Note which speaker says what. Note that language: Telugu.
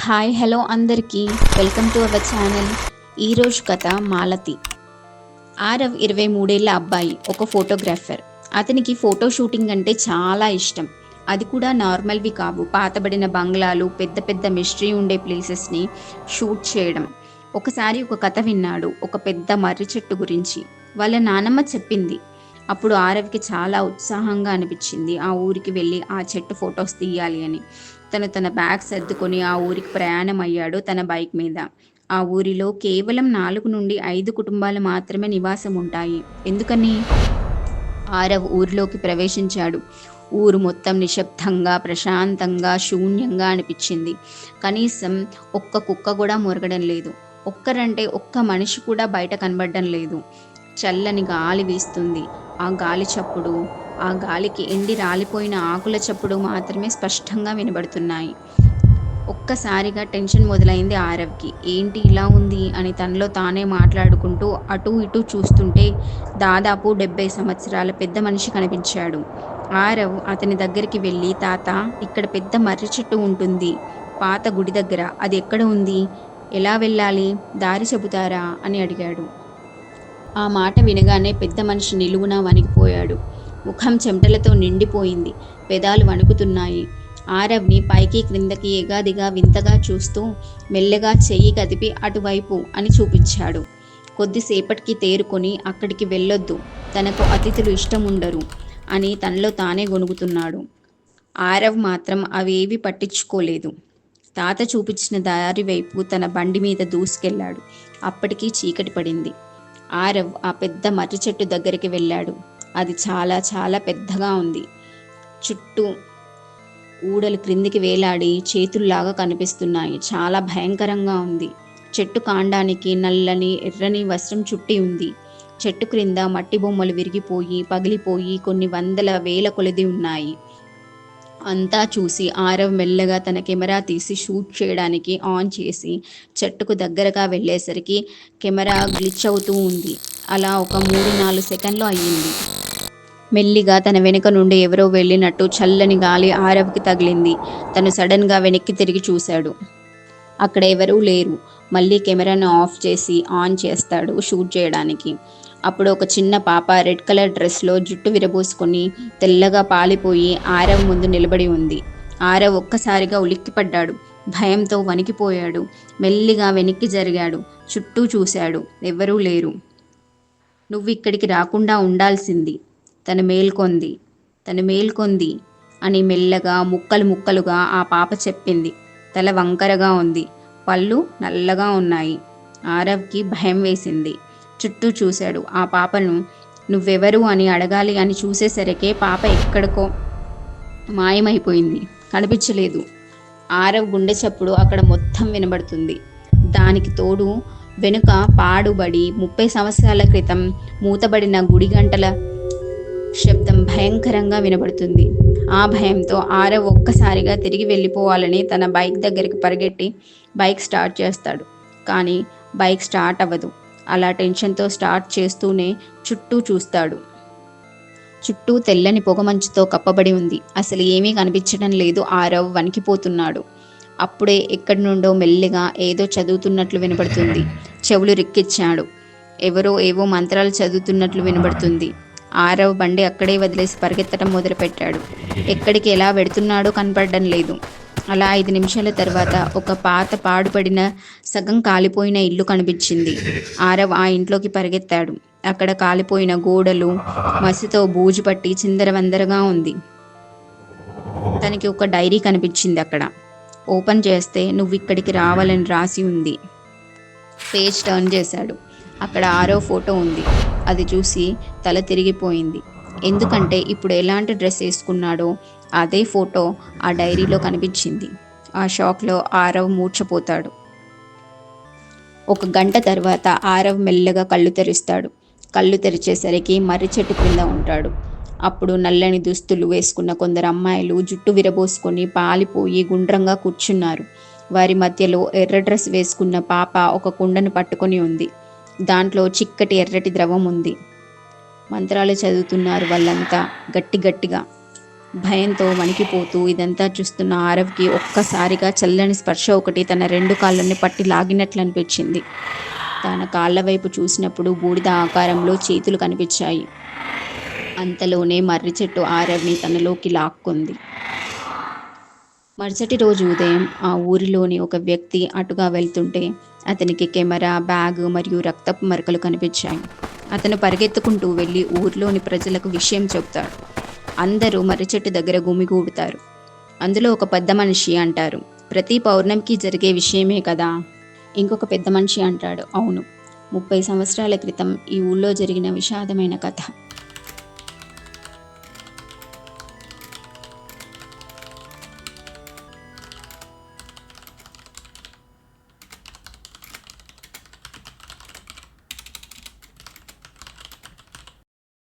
Speaker 1: హాయ్ హలో అందరికీ. Welcome to our channel. ఈరోజు కథ మాలతి. ఆరవ్ ఇరవై మూడేళ్ళ అబ్బాయి ఒక ఫోటోగ్రాఫర్. అతనికి ఫోటో షూటింగ్ అంటే చాలా ఇష్టం. అది కూడా నార్మల్వి కావు. పాతబడిన బంగ్లాలు పెద్ద పెద్ద మిస్టరీ ఉండే ప్లేసెస్ని షూట్ చేయడం. ఒకసారి ఒక కథ విన్నాడు ఒక పెద్ద మర్రి చెట్టు గురించి. వాళ్ళ నానమ్మ చెప్పింది. అప్పుడు ఆరవ్కి చాలా ఉత్సాహంగా అనిపించింది. ఆ ఊరికి వెళ్ళి ఆ చెట్టు ఫొటోస్ తీయాలి అని. తను తన బ్యాగ్ సర్దుకొని ఆ ఊరికి ప్రయాణం అయ్యాడు తన బైక్ మీద. ఆ ఊరిలో కేవలం నాలుగు నుండి ఐదు కుటుంబాలు మాత్రమే నివాసం ఉంటాయి ఎందుకని? ఆరవ్ ఊరిలోకి ప్రవేశించాడు. ఊరు మొత్తం నిశ్శబ్దంగా ప్రశాంతంగా శూన్యంగా అనిపించింది. కనీసం ఒక్క కుక్క కూడా మురగడం లేదు. ఒక్కరంటే ఒక్క మనిషి కూడా బయట కనబడడం లేదు. చల్లని గాలి వీస్తుంది. ఆ గాలి చప్పుడు ఆ గాలికి ఎండి రాలిపోయిన ఆకుల చప్పుడు మాత్రమే స్పష్టంగా వినబడుతున్నాయి. ఒక్కసారిగా టెన్షన్ మొదలైంది ఆరవ్కి. ఏంటి ఇలా ఉంది అని తనలో తానే మాట్లాడుకుంటూ అటు ఇటు చూస్తుంటే దాదాపు డెబ్బై సంవత్సరాల పెద్ద మనిషి కనిపించాడు. ఆరవ్ అతని దగ్గరికి వెళ్ళి తాత ఇక్కడ పెద్ద మర్రి చెట్టు ఉంటుంది. పాత గుడి దగ్గర. అది ఎక్కడ ఉంది? ఎలా వెళ్ళాలి? దారి చెబుతారా? అని అడిగాడు. ఆ మాట వినగానే పెద్ద మనిషి నిలువున వణికిపోయాడు. ముఖం చెమటలతో నిండిపోయింది. పెదాలు వణుకుతున్నాయి. ఆరవ్ని పైకి క్రిందకి ఎగాదిగా వింతగా చూస్తూ మెల్లగా చెయ్యి కదిపి అటువైపు అని చూపించాడు. కొద్దిసేపటికి తేరుకొని అక్కడికి వెళ్ళొద్దు. తనకు అతిథులు ఇష్టం ఉండరు అని తనలో తానే గొనుగుతున్నాడు ఆరవ్ మాత్రం అవేవి పట్టించుకోలేదు. తాత చూపించిన దారి వైపు తన బండి మీద దూసుకెళ్ళాడు. అప్పటికీ చీకటి పడింది. ఆరవ్ ఆ పెద్ద మర్రి చెట్టు దగ్గరికి వెళ్ళాడు. అది చాలా చాలా పెద్దగా ఉంది. చుట్టూ ఊడలు క్రిందికి వేలాడి చేతుల్లాగా కనిపిస్తున్నాయి. చాలా భయంకరంగా ఉంది. చెట్టు కాండానికి నల్లని ఎర్రని వస్త్రం చుట్టి ఉంది. చెట్టు క్రింద మట్టి బొమ్మలు విరిగిపోయి పగిలిపోయి కొన్ని వందల వేల కొలది ఉన్నాయి. అంతా చూసి ఆరవ్ మెల్లగా తన కెమెరా తీసి షూట్ చేయడానికి ఆన్ చేసి చెట్టుకు దగ్గరగా వెళ్ళేసరికి కెమెరా గ్లిచ్ అవుతూ ఉంది. అలా ఒక మూడు నాలుగు సెకండ్లు అయ్యింది. మెల్లిగా తన వెనుక నుండి ఎవరో వెళ్ళినట్టు చల్లని గాలి ఆరవ్కి తగిలింది. తను సడన్గా వెనక్కి తిరిగి చూశాడు. అక్కడ ఎవరూ లేరు. మళ్ళీ కెమెరాను ఆఫ్ చేసి ఆన్ చేస్తాడు షూట్ చేయడానికి. అప్పుడు ఒక చిన్న పాప రెడ్ కలర్ డ్రెస్లో జుట్టు విరబోసుకొని తెల్లగా పాలిపోయి ఆరవ్ ముందు నిలబడి ఉంది. ఆరవ్ ఒక్కసారిగా ఉలిక్కిపడ్డాడు. భయంతో వణికిపోయాడు. మెల్లిగా వెనక్కి జరిగాడు. చుట్టూ చూశాడు. ఎవరూ లేరు. నువ్వు ఇక్కడికి రాకుండా ఉండాల్సింది. తను మేల్కొంది. తను మేల్కొంది అని మెల్లగా ముక్కలు ముక్కలుగా ఆ పాప చెప్పింది. తల వంకరగా ఉంది. పళ్ళు నల్లగా ఉన్నాయి. ఆరవ్కి భయం వేసింది. చుట్టూ చూశాడు. ఆ పాపను నువ్వెవరు అని అడగాలి అని చూసేసరికే పాప ఎక్కడికో మాయమైపోయింది. కనిపించలేదు. ఆరవ్ గుండె చప్పుడు అక్కడ మొత్తం వినబడుతుంది. దానికి తోడు వెనుక పాడుబడి ముప్పై సంవత్సరాల క్రితం మూతబడిన గుడి గంటల శబ్దం భయంకరంగా వినబడుతుంది. ఆ భయంతో ఆరవ్ ఒక్కసారిగా తిరిగి వెళ్ళిపోవాలని తన బైక్ దగ్గరికి పరిగెట్టి బైక్ స్టార్ట్ చేస్తాడు. కానీ బైక్ స్టార్ట్ అవ్వదు. అలా టెన్షన్తో స్టార్ట్ చేస్తూనే చుట్టూ చూస్తాడు. చుట్టూ తెల్లని పొగమంచుతో కప్పబడి ఉంది. అసలు ఏమీ కనిపించడం లేదు. ఆరవ్ వణికిపోతున్నాడు. అప్పుడే ఎక్కడి నుండో మెల్లిగా ఏదో చదువుతున్నట్లు వినబడుతుంది. చెవులు రిక్కిచ్చాడు. ఎవరో ఏవో మంత్రాలు చదువుతున్నట్లు వినబడుతుంది. ఆరవ్ బండి అక్కడే వదిలేసి పరిగెత్తడం మొదలుపెట్టాడు. ఎక్కడికి ఎలా వెడుతున్నాడో కనపడడం లేదు. అలా ఐదు నిమిషాల తర్వాత ఒక పాత పాడుపడిన సగం కాలిపోయిన ఇల్లు కనిపించింది. ఆరవ్ ఆ ఇంట్లోకి పరిగెత్తాడు. అక్కడ కాలిపోయిన గోడలు మసితో బూజు పట్టి చిందరవందరగా ఉంది. తనకి ఒక డైరీ కనిపించింది అక్కడ. ఓపెన్ చేస్తే నువ్వు ఇక్కడికి రావాలని రాసి ఉంది. పేజ్ టర్న్ చేశాడు. అక్కడ ఆరో ఫోటో ఉంది. అది చూసి తల తిరిగిపోయింది. ఎందుకంటే ఇప్పుడు ఎలాంటి డ్రెస్ వేసుకున్నాడో అదే ఫోటో ఆ డైరీలో కనిపించింది. ఆ షాక్లో ఆరవ్ మూర్చపోతాడు ఒక గంట తర్వాత ఆరవ్ మెల్లగా కళ్ళు తెరుస్తాడు. కళ్ళు తెరిచేసరికి మర్రి చెట్టు క్రింద ఉంటాడు. అప్పుడు నల్లని దుస్తులు వేసుకున్న కొందరు అమ్మాయిలు జుట్టు విరబోసుకొని పాలిపోయి గుండ్రంగా కూర్చున్నారు. వారి మధ్యలో ఎర్ర డ్రెస్ వేసుకున్న పాప ఒక కుండను పట్టుకొని ఉంది. దాంట్లో చిక్కటి ఎర్రటి ద్రవం ఉంది. మంత్రాలు చదువుతున్నారు వాళ్ళంతా గట్టి గట్టిగా. భయంతో వణికిపోతూ ఇదంతా చూస్తున్న ఆరవ్కి ఒక్కసారిగా చల్లని స్పర్శ ఒకటి తన రెండు కాళ్ళని పట్టి లాగినట్లు అనిపించింది. తన కాళ్ళ వైపు చూసినప్పుడు బూడిద ఆకారంలో చేతులు కనిపించాయి. అంతలోనే మర్రి చెట్టు ఆరవ్ని తనలోకి లాక్కుంది. మరుసటి రోజు ఉదయం ఆ ఊరిలోని ఒక వ్యక్తి అటుగా వెళ్తుంటే అతనికి కెమెరా బ్యాగ్ మరియు రక్తపు మరకలు కనిపించాయి. అతను పరిగెత్తుకుంటూ వెళ్ళి ఊర్లోని ప్రజలకు విషయం చెప్తాడు అందరూ మర్రిచెట్టు దగ్గర గుమిగూడుతారు అందులో ఒక పెద్ద మనిషి అంటారు. ప్రతి పౌర్ణమికి జరిగే విషయమే కదా? ఇంకొక పెద్ద మనిషి అంటాడు. అవును. ముప్పై సంవత్సరాల క్రితం ఈ ఊళ్ళో జరిగిన విషాదమైన కథ.